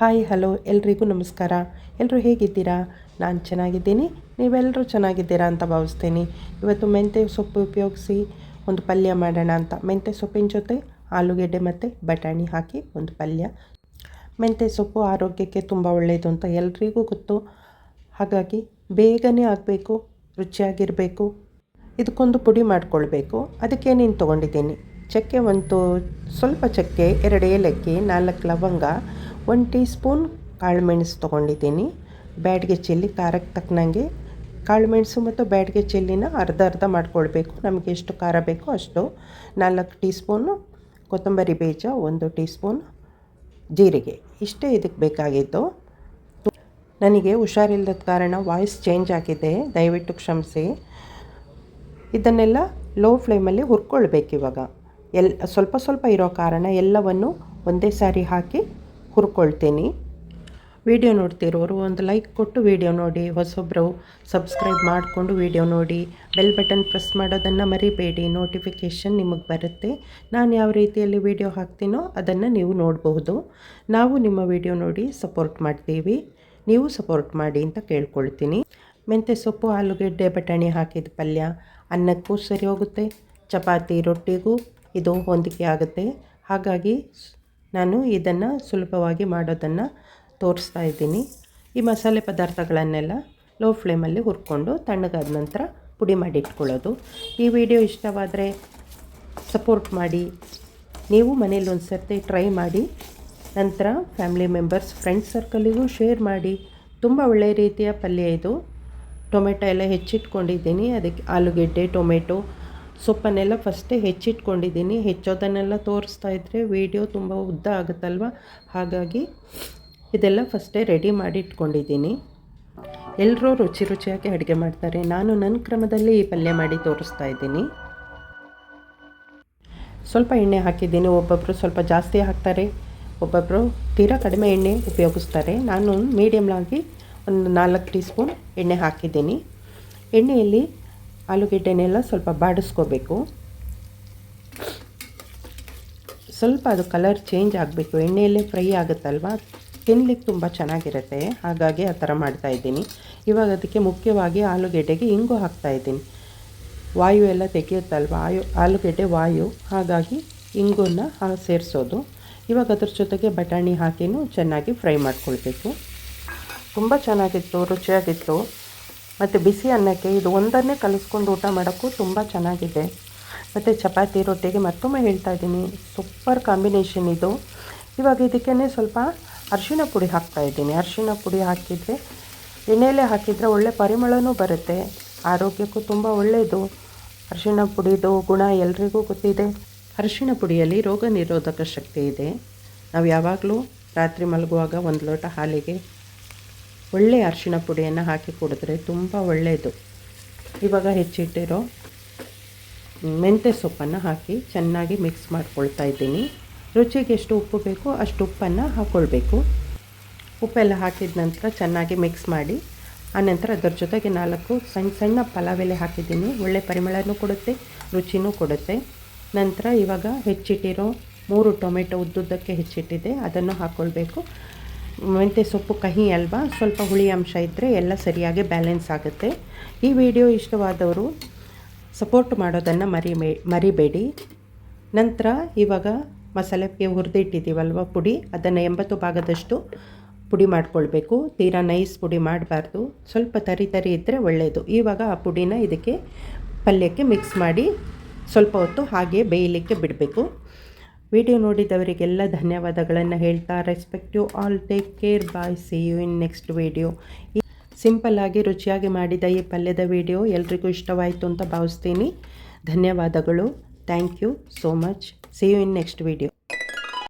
Hi, hello, ಎಲ್ರಿಗೂ ನಮಸ್ಕಾರ. ಎಲ್ಲರೂ ಹೇಗಿದ್ದೀರಾ? ನಾನು ಚೆನ್ನಾಗಿದ್ದೀನಿ. ನೀವೆಲ್ಲರೂ ಚೆನ್ನಾಗಿದ್ದೀರಾ ಅಂತ ಭಾವಿಸ್ತೀನಿ. ಇವತ್ತು ಮೆಂತ್ಯ ಸೊಪ್ಪು ಉಪಯೋಗಿಸಿ ಒಂದು ಪಲ್ಯ ಮಾಡೋಣ ಅಂತ. ಮೆಂತ್ಯ ಸೊಪ್ಪಿನ ಜೊತೆ ಆಲೂಗೆಡ್ಡೆ ಮತ್ತು ಬಟಾಣಿ ಹಾಕಿ ಒಂದು ಪಲ್ಯ. ಮೆಂತ್ಯ ಸೊಪ್ಪು ಆರೋಗ್ಯಕ್ಕೆ ತುಂಬ ಒಳ್ಳೆಯದು ಅಂತ ಎಲ್ರಿಗೂ ಗೊತ್ತು. ಹಾಗಾಗಿ ಬೇಗನೆ ಆಗಬೇಕು, ರುಚಿಯಾಗಿರಬೇಕು. ಇದಕ್ಕೊಂದು ಪುಡಿ ಮಾಡಿಕೊಳ್ಬೇಕು. ಅದಕ್ಕೆ ನೀನು ತೊಗೊಂಡಿದ್ದೀನಿ. ಚಕ್ಕೆ ಒಂದು, ಸ್ವಲ್ಪ ಚಕ್ಕೆ, ಎರಡು ಏಲಕ್ಕಿ, ನಾಲ್ಕು ಲವಂಗ ಒಂದು ಟೀ ಸ್ಪೂನ್ ಕಾಳುಮೆಣಸು ತೊಗೊಂಡಿದ್ದೀನಿ. ಬ್ಯಾಡ್ಗೆ ಚಿಲ್ಲಿ, ಖಾರಕ್ಕೆ ತಕ್ಕನಂಗೆ ಕಾಳುಮೆಣಸು ಮತ್ತು ಬ್ಯಾಡ್ಗೆ ಚಿಲ್ಲಿನ ಅರ್ಧ ಅರ್ಧ ಮಾಡ್ಕೊಳ್ಬೇಕು. ನಮಗೆ ಎಷ್ಟು ಖಾರ ಬೇಕೋ ಅಷ್ಟು. ನಾಲ್ಕು ಟೀ ಸ್ಪೂನು ಕೊತ್ತಂಬರಿ ಬೀಜ, ಒಂದು ಟೀ ಸ್ಪೂನ್ ಜೀರಿಗೆ. ಇಷ್ಟೇ ಇದಕ್ಕೆ ಬೇಕಾಗಿದ್ದು. ನನಗೆ ಹುಷಾರಿಲ್ಲದ ಕಾರಣ ವಾಯ್ಸ್ ಚೇಂಜ್ ಆಗಿದೆ. ದಯವಿಟ್ಟು ಕ್ಷಮಿಸಿ. ಇದನ್ನೆಲ್ಲ ಲೋ ಫ್ಲೇಮಲ್ಲಿ ಹುರ್ಕೊಳ್ಬೇಕು ಇವಾಗ. ಎಲ್, ಸ್ವಲ್ಪ ಸ್ವಲ್ಪ ಇರೋ ಕಾರಣ ಎಲ್ಲವನ್ನು ಒಂದೇ ಸಾರಿ ಹಾಕಿ ಹುರ್ಕೊಳ್ತೀನಿ ವಿಡಿಯೋ ನೋಡ್ತಿರೋರು ಒಂದು ಲೈಕ್ ಕೊಟ್ಟು ವಿಡಿಯೋ ನೋಡಿ ಹೊಸೊಬ್ಬರು ಸಬ್ಸ್ಕ್ರೈಬ್ ಮಾಡಿಕೊಂಡು ವಿಡಿಯೋ ನೋಡಿ, ಬೆಲ್ ಬಟನ್ ಪ್ರೆಸ್ ಮಾಡೋದನ್ನು ಮರಿಬೇಡಿ, ನೋಟಿಫಿಕೇಷನ್ ನಿಮಗೆ ಬರುತ್ತೆ. ನಾನು ಯಾವ ರೀತಿಯಲ್ಲಿ ವಿಡಿಯೋ ಹಾಕ್ತೀನೋ ಅದನ್ನು ನೀವು ನೋಡಬಹುದು ನಾವು ನಿಮ್ಮ ವಿಡಿಯೋ ನೋಡಿ ಸಪೋರ್ಟ್ ಮಾಡ್ತೀವಿ. ನೀವು ಸಪೋರ್ಟ್ ಮಾಡಿ ಅಂತ ಕೇಳ್ಕೊಳ್ತೀನಿ. ಮೆಂತ್ಯ ಸೊಪ್ಪು, ಆಲೂಗೆಡ್ಡೆ, ಬಟಾಣಿ ಹಾಕಿದ ಪಲ್ಯ, ಅನ್ನಕ್ಕೂ ಸರಿ ಹೋಗುತ್ತೆ. ಚಪಾತಿ ರೊಟ್ಟಿಗೂ ಇದು ಹೊಂದಿಕೆ ಆಗುತ್ತೆ. ಹಾಗಾಗಿ ನಾನು ಇದನ್ನು ಸುಲಭವಾಗಿ ಮಾಡೋದನ್ನು ತೋರಿಸ್ತಾ ಇದ್ದೀನಿ. ಈ ಮಸಾಲೆ ಪದಾರ್ಥಗಳನ್ನೆಲ್ಲ ಲೋ ಫ್ಲೇಮಲ್ಲಿ ಹುರ್ಕೊಂಡು ತಣ್ಣಗಾದ ನಂತರ ಪುಡಿ ಮಾಡಿ ಇಟ್ಕೊಳ್ಳೋದು. ಈ ವಿಡಿಯೋ ಇಷ್ಟವಾದರೆ ಸಪೋರ್ಟ್ ಮಾಡಿ. ನೀವು ಮನೇಲಿ ಒಂದು ಸರ್ತಿ ಟ್ರೈ ಮಾಡಿ. ನಂತರ ಫ್ಯಾಮಿಲಿ ಮೆಂಬರ್ಸ್ ಫ್ರೆಂಡ್ಸ್ ಸರ್ಕಲಿಗೂ ಶೇರ್ ಮಾಡಿ. ತುಂಬ ಒಳ್ಳೆಯ ರೀತಿಯ ಪಲ್ಯ ಇದು. ಟೊಮೆಟೊ ಎಲ್ಲ ಹೆಚ್ಚಿಟ್ಕೊಂಡಿದ್ದೀನಿ. ಅದಕ್ಕೆ ಆಲೂಗೆಡ್ಡೆ, ಟೊಮೆಟೊ ಸೊಪ್ಪನ್ನೆಲ್ಲ ಫಸ್ಟೇ ಹೆಚ್ಚಿಟ್ಕೊಂಡಿದ್ದೀನಿ. ಹೆಚ್ಚೋದನ್ನೆಲ್ಲ ತೋರಿಸ್ತಾ ಇದ್ದರೆ ವೀಡಿಯೋ ತುಂಬ ಉದ್ದ ಆಗುತ್ತಲ್ವ? ಹಾಗಾಗಿ ಇದೆಲ್ಲ ಫಸ್ಟೇ ರೆಡಿ ಮಾಡಿ ಇಟ್ಕೊಂಡಿದ್ದೀನಿ ಎಲ್ಲರೂ ರುಚಿ ರುಚಿಯಾಗಿ ಅಡುಗೆ ಮಾಡ್ತಾರೆ. ನಾನು ನನ್ನ ಕ್ರಮದಲ್ಲಿ ಈ ಪಲ್ಯ ಮಾಡಿ ತೋರಿಸ್ತಾ ಇದ್ದೀನಿ. ಸ್ವಲ್ಪ ಎಣ್ಣೆ ಹಾಕಿದ್ದೀನಿ. ಒಬ್ಬೊಬ್ಬರು ಸ್ವಲ್ಪ ಜಾಸ್ತಿ ಹಾಕ್ತಾರೆ. ಒಬ್ಬೊಬ್ಬರು ತೀರಾ ಕಡಿಮೆ ಎಣ್ಣೆ ಉಪಯೋಗಿಸ್ತಾರೆ. ನಾನು ಮೀಡಿಯಮ್ಲಾಗಿ ಒಂದು ನಾಲ್ಕು ಟೀ ಸ್ಪೂನ್ ಎಣ್ಣೆ ಹಾಕಿದ್ದೀನಿ. ಎಣ್ಣೆಯಲ್ಲಿ ಆಲೂಗೆಡ್ಡೆನೆಲ್ಲ ಸ್ವಲ್ಪ ಬಾಡಿಸ್ಕೋಬೇಕು. ಸ್ವಲ್ಪ ಅದು ಕಲರ್ ಚೇಂಜ್ ಆಗಬೇಕು. ಎಣ್ಣೆಯಲ್ಲೇ ಫ್ರೈ ಆಗುತ್ತಲ್ವ? ತಿನ್ಲಿಕ್ಕೆ ತುಂಬ ಚೆನ್ನಾಗಿರುತ್ತೆ. ಹಾಗಾಗಿ ಆ ಥರ ಮಾಡ್ತಾಯಿದ್ದೀನಿ ಇವಾಗ ಅದಕ್ಕೆ ಮುಖ್ಯವಾಗಿ ಆಲೂಗೆಡ್ಡೆಗೆ ಇಂಗು ಹಾಕ್ತಾಯಿದ್ದೀನಿ ವಾಯು ಎಲ್ಲ ತೆಗೆಯುತ್ತಲ್ವ? ಆಯು, ಆಲೂಗೆಡ್ಡೆ ವಾಯು. ಹಾಗಾಗಿ ಇಂಗುನ ಸೇರಿಸೋದು. ಇವಾಗ ಅದ್ರ ಜೊತೆಗೆ ಬಟಾಣಿ ಹಾಕಿನೂ ಚೆನ್ನಾಗಿ ಫ್ರೈ ಮಾಡ್ಕೊಳ್ಬೇಕು. ತುಂಬ ಚೆನ್ನಾಗಿತ್ತು, ರುಚಿಯಾಗಿತ್ತು. ಮತ್ತು ಬಿಸಿ ಅನ್ನಕ್ಕೆ ಇದು ಒಂದನ್ನೇ ಕಲಿಸ್ಕೊಂಡು ಊಟ ಮಾಡೋಕ್ಕೂ ತುಂಬ ಚೆನ್ನಾಗಿದೆ. ಮತ್ತು ಚಪಾತಿ ರೊಟ್ಟಿಗೆ ಮತ್ತೊಮ್ಮೆ ಹೇಳ್ತಾ ಇದ್ದೀನಿ. ಸೂಪರ್ ಕಾಂಬಿನೇಷನ್ ಇದು. ಇವಾಗ ಇದಕ್ಕೇ ಸ್ವಲ್ಪ ಅರಿಶಿಣ ಪುಡಿ ಹಾಕ್ತಾ ಇದ್ದೀನಿ. ಅರಿಶಿಣ ಪುಡಿ ಹಾಕಿದರೆ, ಎಣ್ಣೆಯಲ್ಲೇ ಹಾಕಿದರೆ ಒಳ್ಳೆ ಪರಿಮಳನೂ ಬರುತ್ತೆ. ಆರೋಗ್ಯಕ್ಕೂ ತುಂಬ ಒಳ್ಳೆಯದು ಅರಿಶಿಣ ಪುಡಿದು ಗುಣ ಎಲ್ರಿಗೂ ಗೊತ್ತಿದೆ. ಅರಿಶಿಣ ಪುಡಿಯಲ್ಲಿ ರೋಗ ನಿರೋಧಕ ಶಕ್ತಿ ಇದೆ. ನಾವು ಯಾವಾಗಲೂ ರಾತ್ರಿ ಮಲಗುವಾಗ ಒಂದು ಲೋಟ ಹಾಲಿಗೆ ಒಳ್ಳೆಯ ಅರಿಶಿಣ ಪುಡಿಯನ್ನು ಹಾಕಿ ಕುಡಿದ್ರೆ ತುಂಬ ಒಳ್ಳೆಯದು ಇವಾಗ ಹೆಚ್ಚಿಟ್ಟಿರೋ ಮೆಂತ್ಯ ಸೊಪ್ಪನ್ನು ಹಾಕಿ ಚೆನ್ನಾಗಿ ಮಿಕ್ಸ್ ಮಾಡ್ಕೊಳ್ತಾ ಇದ್ದೀನಿ. ರುಚಿಗೆ ಎಷ್ಟು ಉಪ್ಪು ಬೇಕೋ ಅಷ್ಟು ಉಪ್ಪನ್ನು ಹಾಕ್ಕೊಳ್ಬೇಕು ಉಪ್ಪೆಲ್ಲ ಹಾಕಿದ ನಂತರ ಚೆನ್ನಾಗಿ ಮಿಕ್ಸ್ ಮಾಡಿ ಆನಂತರ ಅದರ ಜೊತೆಗೆ ನಾಲ್ಕು ಸಣ್ಣ ಸಣ್ಣ ಪಲಾವ್ ಎಲೆ ಹಾಕಿದ್ದೀನಿ. ಒಳ್ಳೆ ಪರಿಮಳನೂ ಕೊಡುತ್ತೆ, ರುಚಿನೂ ಕೊಡುತ್ತೆ. ನಂತರ ಇವಾಗ ಹೆಚ್ಚಿಟ್ಟಿರೋ ಮೂರು ಟೊಮೆಟೊ ಉದ್ದುದ್ದಕ್ಕೆ ಹೆಚ್ಚಿಟ್ಟಿದೆ. ಅದನ್ನು ಹಾಕ್ಕೊಳ್ಬೇಕು ಮೆಂತ್ಯ ಸೊಪ್ಪು, ಕಹಿ, ಅಲ್ವಾ? ಸ್ವಲ್ಪ ಹುಳಿ ಅಂಶ ಇದ್ದರೆ ಎಲ್ಲ ಸರಿಯಾಗಿ ಬ್ಯಾಲೆನ್ಸ್ ಆಗುತ್ತೆ. ಈ ವಿಡಿಯೋ ಇಷ್ಟವಾದವರು ಸಪೋರ್ಟ್ ಮಾಡೋದನ್ನು ಮರಿ ಮರಿಬೇಡಿ. ನಂತರ ಇವಾಗ ಮಸಾಲೆಗೆ ಹುರಿದಿಟ್ಟಿದ್ದೀವಲ್ವ ಪುಡಿ? ಅದನ್ನು ಎಂಬತ್ತು ಭಾಗದಷ್ಟು ಪುಡಿ ಮಾಡ್ಕೊಳ್ಬೇಕು. ತೀರಾ ನೈಸ್ ಪುಡಿ ಮಾಡಬಾರ್ದು. ಸ್ವಲ್ಪ ತರಿ ತರಿ ಇದ್ದರೆ ಒಳ್ಳೆಯದು ಇವಾಗ ಆ ಪುಡಿನ ಇದಕ್ಕೆ ಪಲ್ಯಕ್ಕೆ ಮಿಕ್ಸ್ ಮಾಡಿ ಸ್ವಲ್ಪ ಹೊತ್ತು ಹಾಗೆ ಬೇಯಲಿಕ್ಕೆ ಬಿಡಬೇಕು. ವಿಡಿಯೋ ನೋಡಿದವರಿಗೆಲ್ಲ ಧನ್ಯವಾದಗಳನ್ನು ಹೇಳ್ತಾ respect you all take care bye see you in next video ಸಿಂಪಲ್ಲಾಗಿ ರುಚಿಯಾಗಿ ಮಾಡಿದ ಈ ಪಲ್ಯದ ವಿಡಿಯೋ ಎಲ್ರಿಗೂ ಇಷ್ಟವಾಯಿತು ಅಂತ ಭಾವಿಸ್ತೀನಿ. ಧನ್ಯವಾದಗಳು. Thank you so much see you in next video